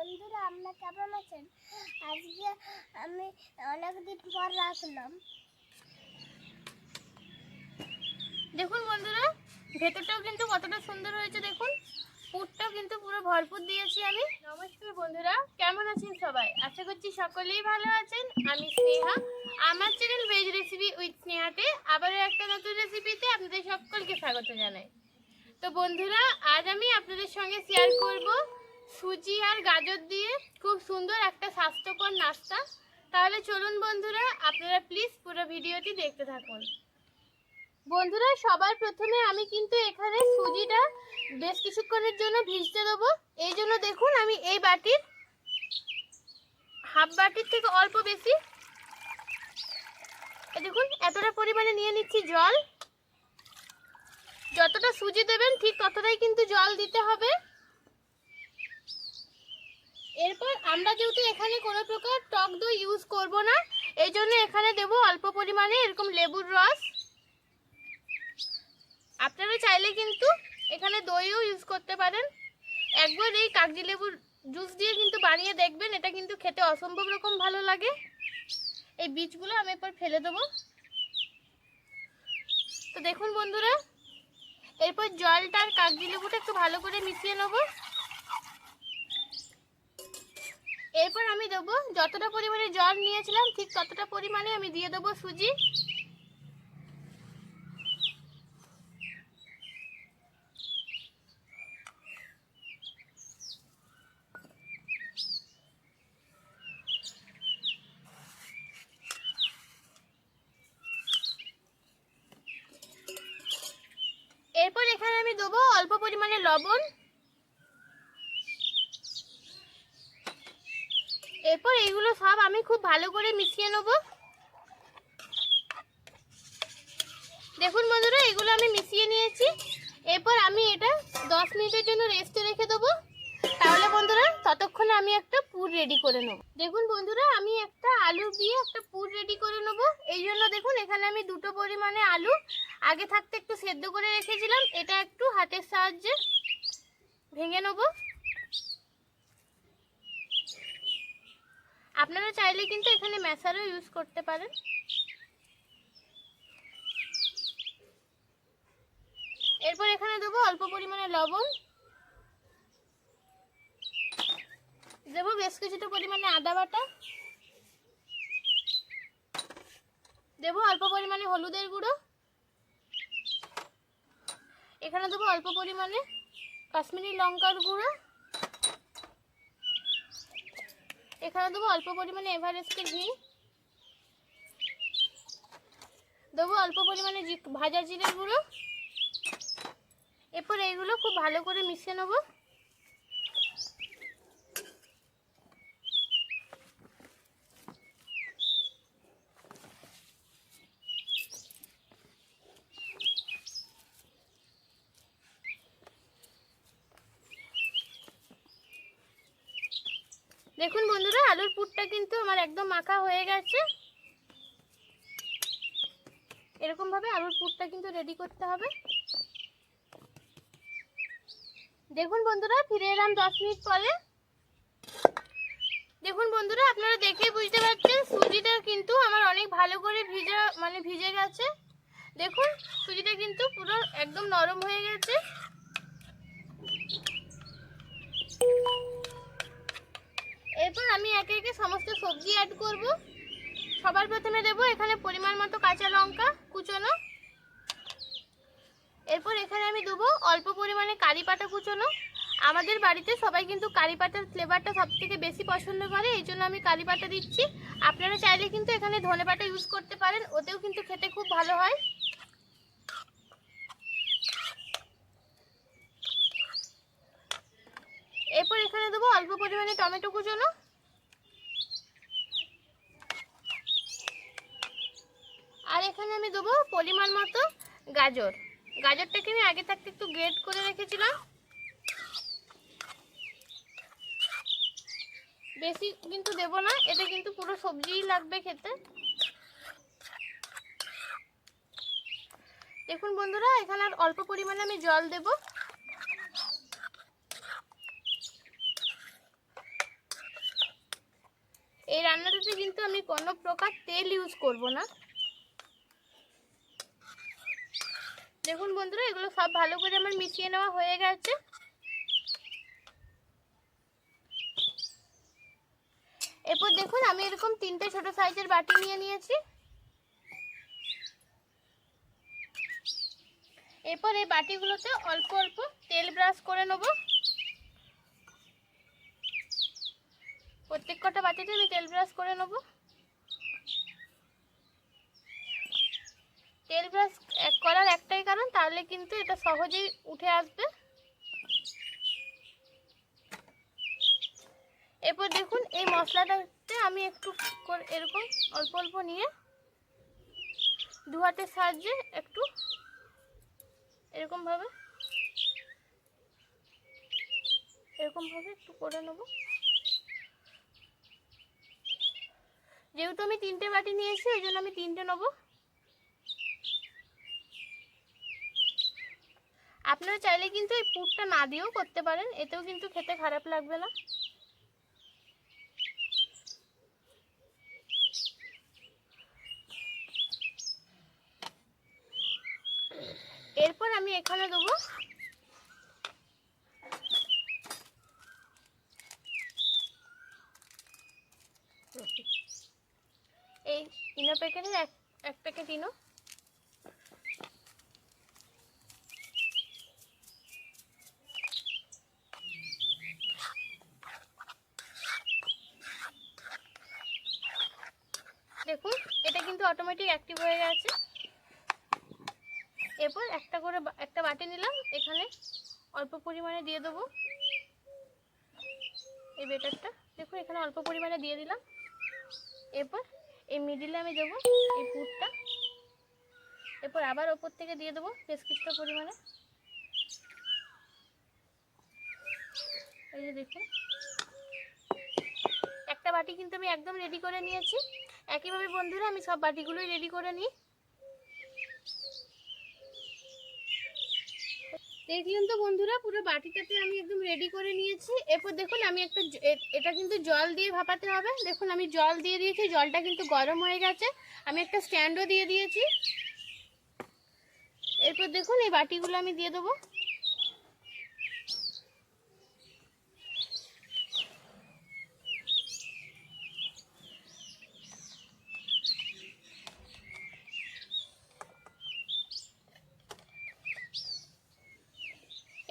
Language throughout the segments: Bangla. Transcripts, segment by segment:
বন্ধুরা আমরা কেমন আছেন? আজকে আমি অনেকদিন পর রাখলাম দেখুন বন্ধুরা, ভেতরটাও কিন্তু কতটা সুন্দর হয়েছে, দেখুন। পুরটাও কিন্তু পুরো ভরপুর দিয়েছি আমি। নমস্কার বন্ধুরা, কেমন আছেন সবাই? আশা করছি সকলেই ভালো আছেন। আমি স্নেহা। আমার চ্যানেল ভেজ রেসিপি উইথ স্নেহাতে আবারও একটা নতুন রেসিপিতে আপনাদের সকলকে স্বাগত জানাই। তো বন্ধুরা, আজ আমি আপনাদের সঙ্গে শেয়ার করব সুজি আর গাজর দিয়ে খুব সুন্দর একটা স্বাস্থ্যকর নাস্তা। তাহলে চলুন বন্ধুরা, আপনারা প্লিজ পুরো ভিডিওটি দেখতে থাকুন। বন্ধুরা, সবার প্রথমে আমি কিন্তু এখানে সুজিটা বেশ কিছুক্ষণের জন্য ভিজতে দেবো। এই জন্য দেখুন, আমি এই বাটির হাফ বাটির থেকে অল্প বেশি দেখুন, এতটা পরিমাণে নিয়ে নিচ্ছি জল। যতটা সুজি দেবেন, ঠিক ততটাই কিন্তু জল দিতে হবে। এরপর আমরা যেহেতু এখানে কোনো প্রকার টক দই ইউজ করব না, এই জন্য এখানে দেবো অল্প পরিমাণে এরকম লেবুর রস। আপনারা চাইলে কিন্তু এখানে দইও ইউজ করতে পারেন। একবার এই কাগজি লেবুর জুস দিয়ে কিন্তু বানিয়ে দেখবেন, এটা কিন্তু খেতে অসম্ভব রকম ভালো লাগে। এই বীজগুলো আমি এরপর ফেলে দেবো। তো দেখুন বন্ধুরা, এরপর জলটা আর কাগজি লেবুটা একটু ভালো করে মিশিয়ে নেব। এরপর আমি দেবো যতটা পরিমাণে জল নিয়েছিলাম, ঠিক ততটা পরিমাণে আমি দিয়ে দেবো সুজি। এরপর এখানে আমি দেবো অল্প পরিমাণে লবণ। এইগুলো সব আমি খুব ভালো করে মিশিয়ে নেব। দেখুন বন্ধুরা, এগুলো আমি মিশিয়ে নিয়েছি। এরপর আমি এটা দশ মিনিটের জন্য রেস্টে রেখে দেবো। তাহলে বন্ধুরা, ততক্ষণে আমি একটা পুর রেডি করে নেব। দেখুন বন্ধুরা, আমি একটা আলু দিয়ে একটা পুর রেডি করে নেব। এই জন্য দেখুন, এখানে আমি দুটো পরিমাণে আলু। আগে থাকতে একটু সেদ্ধ করে রেখেছিলাম, এটা একটু হাতের সাহায্যে ভেঙে নেব। আপনারা চাইলে কিন্তু এখানে ম্যাশারও ইউজ করতে পারেন। এরপর এখানে দেবো অল্প পরিমাণে লবণ। দেবো বেশ কিছুটা পরিমাণে আদা বাটা। দেবো অল্প পরিমাণে হলুদের গুঁড়ো। এখানে দেবো অল্প পরিমাণে কাশ্মীরি লঙ্কার গুঁড়ো। এখানে দেবো অল্প পরিমাণে এভারেস্টের ঘি। দেবো অল্প পরিমাণে ভাজা জিরের গুঁড়ো। এরপর এইগুলো খুব ভালো করে মিশিয়ে নেব। দেখুন বন্ধুরা, আলুর পুরটা কিন্তু আমার একদম মাখা হয়ে গেছে। এরকম ভাবে আলুর পুরটা কিন্তু রেডি করতে হবে। দেখুন বন্ধুরা, ফিরে এলাম দশ মিনিট পরে। দেখুন বন্ধুরা, আপনারা দেখে বুঝতে পারছেন, সুজিটা কিন্তু আমার অনেক ভালো করে ভিজা মানে ভিজে গেছে। দেখুন, সুজিটা কিন্তু পুরো একদম নরম হয়ে গেছে। এরপর আমি একে একে সমস্ত সবজি অ্যাড করব। সবার প্রথমে দেব এখানে পরিমাণ মতো কাঁচা লঙ্কা কুচোনো। এরপর এখানে আমি দেবো অল্প পরিমাণে কারি পাতা কুচোনো। আমাদের বাড়িতে সবাই কিন্তু কারি পাতার ফ্লেভারটা সব থেকে বেশি পছন্দ করে, এই জন্য আমি কারি পাতা দিচ্ছি। আপনারা চাইলে কিন্তু এখানে ধনে পাতা ইউজ করতে পারেন, ওতেও কিন্তু খেতে খুব ভালো হয় এরপর এখানে দেবো অল্প পরিমাণে টমেটো কুচোনো আর এখানে আমি দেবো পরিমাণ মতো গাজর। গাজরটাকে আমি আগে থাকতে একটু গ্রেট করে রেখেছিলাম। বেশি কিন্তু দেবো না এটা কিন্তু পুরো সবজিই লাগবে খেতে। দেখুন বন্ধুরা, এখানে আর অল্প পরিমাণে আমি জল দেব। ক্ষেত্রে কিন্তু আমি কোনো প্রকার তেল ইউজ করব না। দেখুন বন্ধুরা, এগুলো সব ভালো করে আমার মিশিয়ে নেওয়া হয়ে গেছে। এরপর দেখুন, আমি এরকম তিনটে ছোট সাইজের বাটি নিয়ে নিয়েছি। এরপর এই বাটিগুলোতে অল্প অল্প তেল ব্রাশ করে নেব। প্রত্যেক কটা বাটিতে আমি তেল ব্রাশ করে নেব। তেল ব্রাশ করার একটাই কারণ, তাহলে কিন্তু এটা সহজেই উঠে আসবে। এরপর দেখুন, এই মশলাটাতে আমি একটু করে এরকম অল্প অল্প নিয়ে দু হাতের সাহায্যে একটু এরকম ভাবে এরকম ভাবে একটু করে নেব। যেহেতু আমি তিনটে বাটি নিয়েছি, ওই জন্য আমি তিনটে নেব। আপনারা চাইলে কিন্তু এই পুরটা না দিয়েও করতে পারেন, এতেও কিন্তু খেতে খারাপ লাগবে না। এরপর আমি এখানে দেবো এই ইনো প্যাকেটের এক প্যাকেট ইনো দেখুন, এটা কিন্তু অটোমেটিক অ্যাক্টিভ হয়ে গেছে। এরপর একটা করে একটা বাটি নিলাম, এখানে অল্প পরিমাণে দিয়ে দেবো। এই বেটারটা দেখুন, এখানে অল্প পরিমাণে দিয়ে দিলাম। এরপর এই মিডিলে আমি দেবো এই পুরটা। এরপর আবার ওপর থেকে দিয়ে দেবো বেশ কিছুটা পরিমাণে। এই যে দেখুন। একটা বাটি কিন্তু আমি একদম রেডি করে নিয়েছি। একইভাবে বন্ধুরা, আমি সব বাটিগুলোই রেডি করে নিই। দেখলেন তো বন্ধুরা, পুরো বাটিটাতে আমি একদম রেডি করে নিয়েছি। এরপর দেখুন, আমি একটা এটা কিন্তু জল দিয়ে ভাপাতে হবে। দেখুন, আমি জল দিয়ে দিয়েছি, জলটা কিন্তু গরম হয়ে গেছে। আমি একটা স্ট্যান্ডও দিয়ে দিয়েছি। এরপর দেখুন, এই বাটিগুলো আমি দিয়ে দেবো।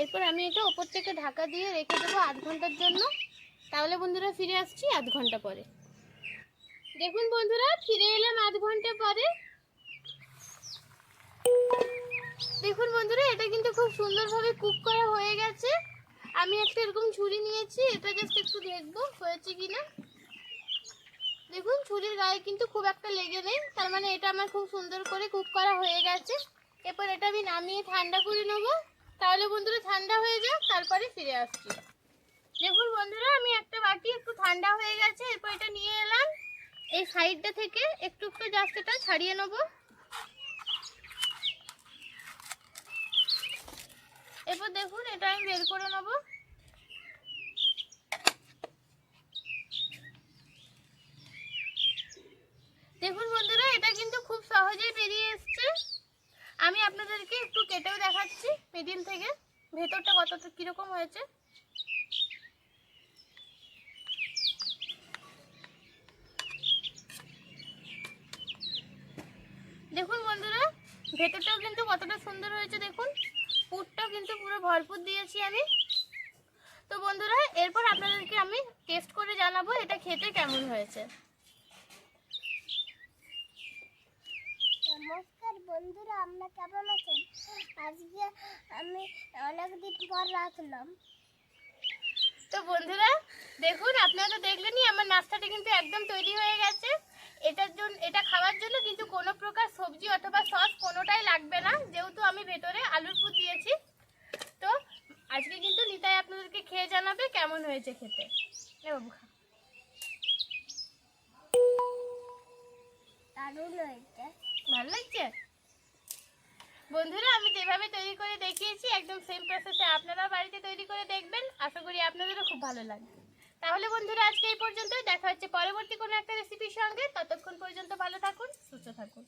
এরপর আমি এটা ওপর থেকে ঢাকা দিয়ে রেখে দেবো আধ ঘণ্টার জন্য। তাহলে বন্ধুরা ফিরে আসছি আধ ঘণ্টা পরে। দেখুন বন্ধুরা, ফিরে এলাম আধ ঘণ্টা পরে। দেখুন বন্ধুরা, এটা কিন্তু খুব সুন্দরভাবে কুক করা হয়ে গেছে। আমি একটা এরকম ছুরি নিয়েছি, এটা জাস্ট একটু দেখব হয়েছে কি না দেখুন, ছুরির গায়ে কিন্তু খুব একটা লেগে নেই, তার মানে এটা আমার খুব সুন্দর করে কুক করা হয়ে গেছে। এরপর এটা আমি নামিয়ে ঠান্ডা করে নেব। তাহলে বন্ধুরা ঠান্ডা হয়ে যাক, তারপরে ফিরে আসছি। দেখুন বন্ধুরা, আমি একটা বাটি একটু ঠান্ডা হয়ে গেছে, এরপর এটা নিয়ে এলাম। এই সাইডটা থেকে একটু একটু জাস্ট এটা ছাড়িয়ে নেব। এরপর দেখুন, এটা আমি বের করে নেব। দেখুন বন্ধুরা, এটা কিন্তু খুব সহজেই বেরিয়ে এসছে। আমি আপনাদেরকে একটু কেটেও দেখাচ্ছি। মিডিল থেকে ভেতরটা কতটা কীরকম হয়েছে? দেখুন বন্ধুরা, ভেতরটাও কিন্তু কতটা সুন্দর হয়েছে দেখুন। পুরটাও কিন্তু পুরো ভরপুর দিয়েছি আমি। তো বন্ধুরা, এরপর আপনাদেরকে আমি টেস্ট করে জানাব এটা খেতে কেমন হয়েছে নমস্কার বন্ধুরা আমরা কেমন আছেন? আজকে আমি অনেকদিন পর রাখলাম তো বন্ধুরা দেখুন আপনারা তো দেখলেনই আমার নাস্তাটা কিন্তু একদম তৈরি হয়ে গেছে। এটার জন্য এটা খাওয়ার জন্য কিন্তু কোনো প্রকার সবজি অথবা সস কোনোটাই লাগবে না। যেহেতু আমি ভেতরে আলুর পুর দিয়েছি। তো আজকে কিন্তু নিতাই আপনাদেরকে খেয়ে জানাবে কেমন হয়েছে খেতে। বাবু খা। দারুণ হয়েছে। ভালো লাগছে? বন্ধুরা, আমি যেভাবে তৈরি করে দেখিয়েছি, একদম সেম প্রসেসে আপনারা বাড়িতে তৈরি করে দেখবেন। আশা করি আপনাদেরও খুব ভালো লাগবে। তাহলে বন্ধুরা, আজকে এই পর্যন্ত দেখা হচ্ছে পরবর্তী কোনো একটা রেসিপির সঙ্গে। ততক্ষণ পর্যন্ত ভালো থাকুন, সুস্থ থাকুন।